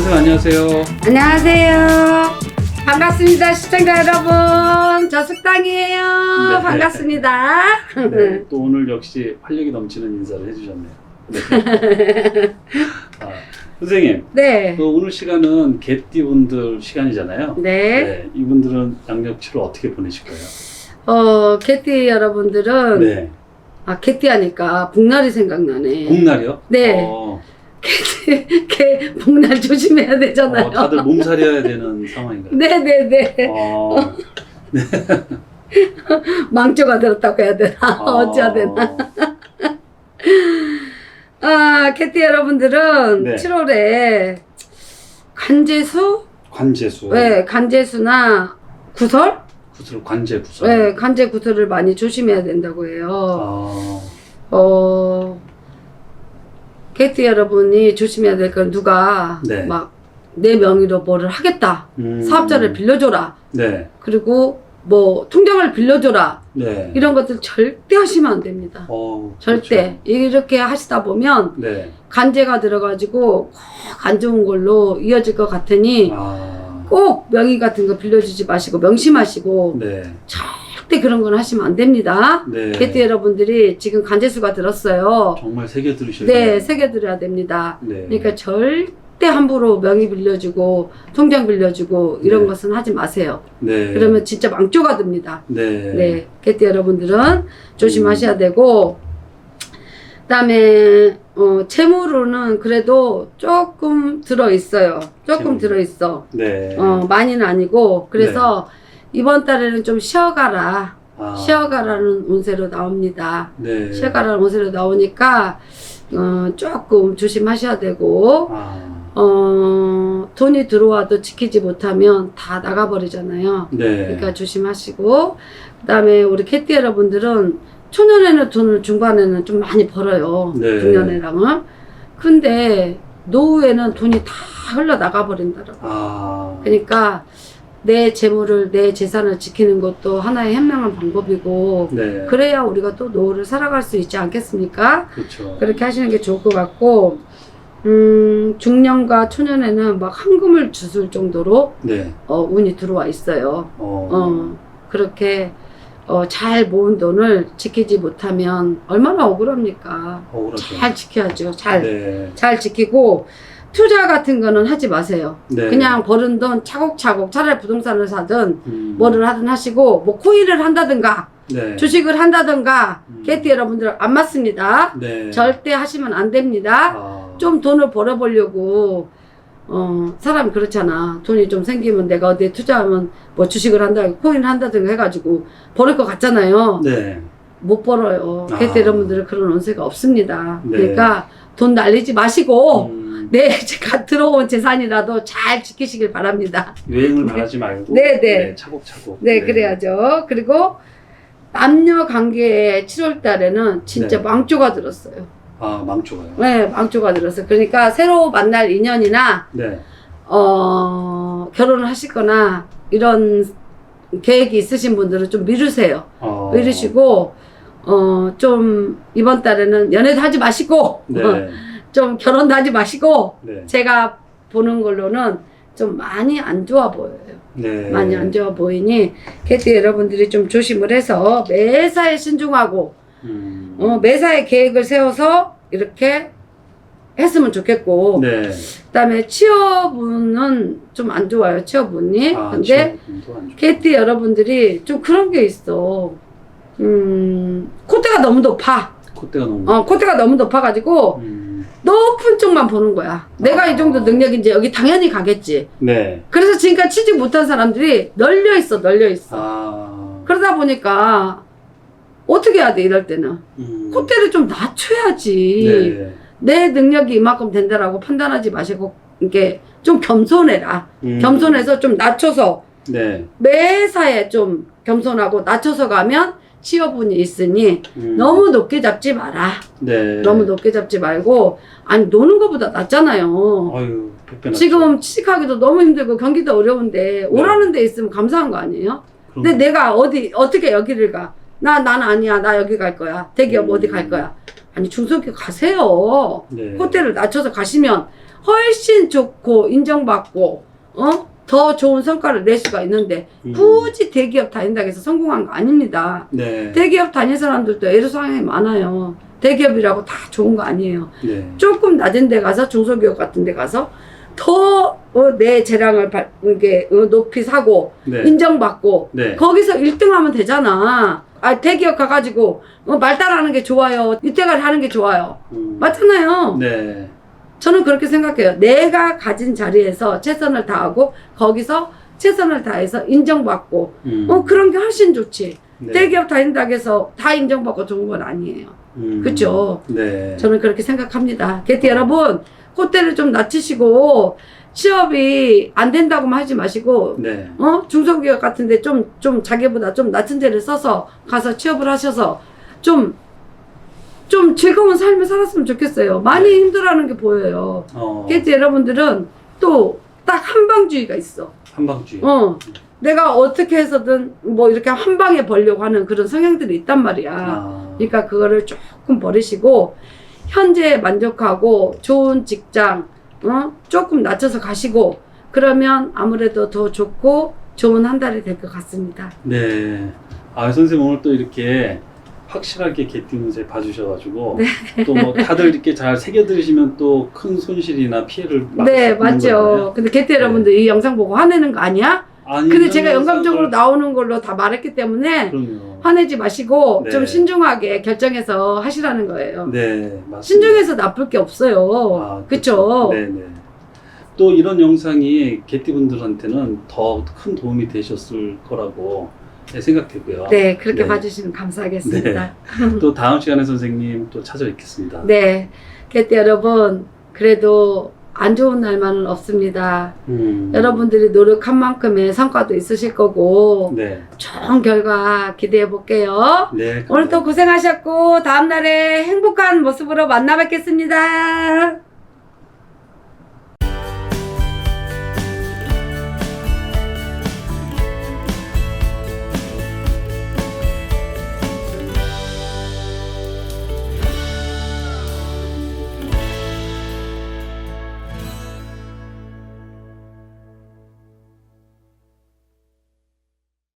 선생님 안녕하세요. 안녕하세요. 반갑습니다, 시청자 여러분. 저 숙당이에요. 네. 반갑습니다. 네, 또 오늘 역시 활력이 넘치는 인사를 해주셨네요. 네. 아, 선생님, 네. 또 오늘 시간은 개띠분들 시간이잖아요. 네. 이분들은 양력치로 어떻게 보내실 거예요? 어, 개띠 여러분들은, 네. 아, 개띠 하니까 복날이 생각나네. 복날이요? 네. 어, 개, 복날 조심해야 되잖아요. 어, 다들 몸살이어야 되는 상황인가요? 네네네. 어, 망조가 들었다고 해야 되나? 어찌해야 되나? 아, 개띠 여러분들은 네. 7월에 간제수? 관제수. 네, 간제수나 구설? 구슬, 관제 구슬. 네, 간제 구설을 많이 조심해야 된다고 해요. 어, 어, 개띠 여러분이 조심해야 될 건 누가 네. 막내 명의로 뭐를 하겠다. 음, 사업자를 빌려줘라. 네. 그리고 뭐 통장을 빌려줘라. 네. 이런 것들 절대 하시면 안 됩니다. 어, 절대. 이렇게 하시다 보면 그렇죠. 네. 간제가 들어가지고 꼭안 좋은 걸로 이어질 것 같으니 아, 꼭 명의 같은 거 빌려주지 마시고 명심하시고 네. 절대 그런 건 하시면 안 됩니다. 네. 개띠 여러분들이 지금 간제수가 들었어요. 정말 새겨 들으셔야 네, 돼요. 새겨드려야 됩니다. 네. 그러니까 절대 함부로 명의 빌려주고 통장 빌려주고 이런 네. 것은 하지 마세요. 네. 그러면 진짜 망조가 듭니다. 네. 네, 개띠 여러분들은 조심하셔야 되고, 그다음에 어, 채무로는 그래도 조금 들어 있어요. 조금 채무. 들어 있어. 네. 어, 많이는 아니고 그래서 이번 달에는 좀 쉬어가라, 아, 쉬어가라는 운세로 나옵니다. 네. 쉬어가라는 운세로 나오니까 어, 조금 조심하셔야 되고, 아, 어, 돈이 들어와도 지키지 못하면 다 나가버리잖아요. 네. 그러니까 조심하시고 그다음에 우리 캐티 여러분들은 초년에는 돈을 중반에는 좀 많이 벌어요 네. 중년에랑은 근데 노후에는 돈이 다 흘러 나가 버린다라고 아, 그러니까 내 재물을 내 재산을 지키는 것도 하나의 현명한 방법이고 네. 그래야 우리가 또 노후를 살아갈 수 있지 않겠습니까 그렇죠. 그렇게 하시는 게 좋을 것 같고 음 중년과 초년에는 막 황금을 주술 정도로 네. 어, 운이 들어와 있어요 어. 어, 그렇게 어, 잘 모은 돈을 지키지 못하면 얼마나 억울합니까? 억울하죠. 잘 지켜야죠. 잘, 네. 잘 지키고 투자 같은 거는 하지 마세요. 네. 그냥 버는 돈 차곡차곡 차라리 부동산을 사든 음. 뭐를 하든 하시고 뭐 코인을 한다든가 네. 주식을 한다든가 음. 개띠 여러분들 안 맞습니다. 네. 절대 하시면 안 됩니다. 아. 좀 돈을 벌어보려고 어 사람이 그렇잖아 돈이 좀 생기면 내가 어디에 투자하면 뭐 주식을 한다 코인 한다든가 해가지고 벌을 것 같잖아요 네. 못 벌어요 아. 개띠 여러분들은 그런 운세가 없습니다 네. 그러니까 돈 날리지 마시고 음, 내 제가 들어온 재산이라도 잘 지키시길 바랍니다 유행을 바라지 말고 네, 네. 차곡차곡. 네, 그래야죠 그리고 남녀 관계에 7월 달에는 진짜 네. 망조가 들었어요 아, 망조가요. 네 망조가 들었어요 그러니까 새로 만날 인연이나 네. 어, 결혼을 하시거나 이런 계획이 있으신 분들은 좀 미루세요. 어. 미루시고, 어, 좀 이번 달에는 연애도 하지 마시고, 네. 어, 좀 결혼도 하지 마시고, 네. 제가 보는 걸로는 좀 많이 안 좋아 보여요. 네. 많이 안 좋아 보이니, 개띠 여러분들이 좀 조심을 해서 매사에 신중하고, 음. 어, 매사에 계획을 세워서 이렇게 했으면 좋겠고, 네. 그다음에 취업운은 좀 안 좋아요 취업운이 아, 근데 개띠 여러분들이 좀 그런 게 있어 음 콧대가 너무 높아 콧대가 너무. 어 콧대가 너무 높아가지고 음. 높은 쪽만 보는 거야 내가 아. 이 정도 능력인지 여기 당연히 가겠지 네. 그래서 지금까지 취직 못한 사람들이 널려 있어 널려 있어 아. 그러다 보니까 어떻게 해야 돼 이럴 때는 음. 콧대를 좀 낮춰야지 네. 내 능력이 이만큼 된다라고 판단하지 마시고 이게 좀 겸손해라 음. 겸손해서 좀 낮춰서 네. 매사에 좀 겸손하고 낮춰서 가면 취업운이 있으니 음. 너무 높게 잡지 마라. 네. 너무 높게 잡지 말고 아니 노는 것보다 낫잖아요. 아유, 지금 취직하기도 너무 힘들고 경기도 어려운데 오라는 데 있으면 감사한 거 아니에요? 음. 근데 내가 어디 어떻게 여기를 가? 나 난 아니야. 나 여기 갈 거야. 대기업 음. 어디 갈 거야? 아니 중소기업 가세요. 네. 콧대를 낮춰서 가시면 훨씬 좋고 인정받고 어? 더 좋은 성과를 낼 수가 있는데 음. 굳이 대기업 다닌다고 해서 성공한 거 아닙니다. 네. 대기업 다닌 사람들도 애로사항이 많아요. 대기업이라고 다 좋은 거 아니에요. 네. 조금 낮은 데 가서 중소기업 같은 데 가서 더 내 재량을 발- 이게 어, 높이 사고 네. 인정받고 네. 거기서 1등 하면 되잖아. 아, 대기업 가가지고 어, 말 따라하는 게 좋아요. 이때까지 하는 게 좋아요. 음. 맞잖아요. 네. 저는 그렇게 생각해요. 내가 가진 자리에서 최선을 다하고 거기서 최선을 다해서 인정받고 음. 어 그런 게 훨씬 좋지. 네. 대기업 다닌다고 해서 다 인정받고 좋은 건 아니에요. 음. 그쵸? 네. 저는 그렇게 생각합니다. 게티 여러분, 콧대를 좀 낮추시고 취업이 안 된다고만 하지 마시고 네. 어 중소기업 같은데 좀 좀 자기보다 좀 낮은 데를 써서 가서 취업을 하셔서 좀 좀 즐거운 삶을 살았으면 좋겠어요. 많이 네. 힘들어하는 게 보여요. 어. 게티 여러분들은 또 딱 한방주의가 있어. 한방주의. 어. 내가 어떻게 해서든 뭐 이렇게 한 방에 벌려고 하는 그런 성향들이 있단 말이야. 아. 그러니까 그거를 조금 버리시고 현재 만족하고 좋은 직장 어? 조금 낮춰서 가시고 그러면 아무래도 더 좋고 좋은 한 달이 될 것 같습니다. 네. 아, 선생님 오늘 또 이렇게 확실하게 개띠문세 봐주셔가지고 네. 또뭐 다들 이렇게 잘 새겨 들으시면 또 큰 손실이나 피해를 네, 맞죠. 거잖아요. 근데 개띠 여러분들 이 영상 보고 화내는 거 아니야? 아니, 근데 제가 영상을- 나오는 걸로 다 말했기 때문에 그럼요. 화내지 마시고 네. 좀 신중하게 결정해서 하시라는 거예요. 네, 맞습니다. 신중해서 나쁠 게 없어요. 아, 그쵸? 네, 네. 또 이런 영상이 개띠분들한테는 더 큰 도움이 되셨을 거라고 생각되고요. 네, 그렇게 네. 봐주시면 감사하겠습니다. 또 다음 시간에 선생님 또 찾아뵙겠습니다. 네, 개띠 여러분, 그래도 안 좋은 날만은 없습니다. 음. 여러분들이 노력한 만큼의 성과도 있으실 거고, 네. 좋은 결과 기대해 볼게요. 네. 오늘 또 고생하셨고, 다음 날에 행복한 모습으로 만나 뵙겠습니다.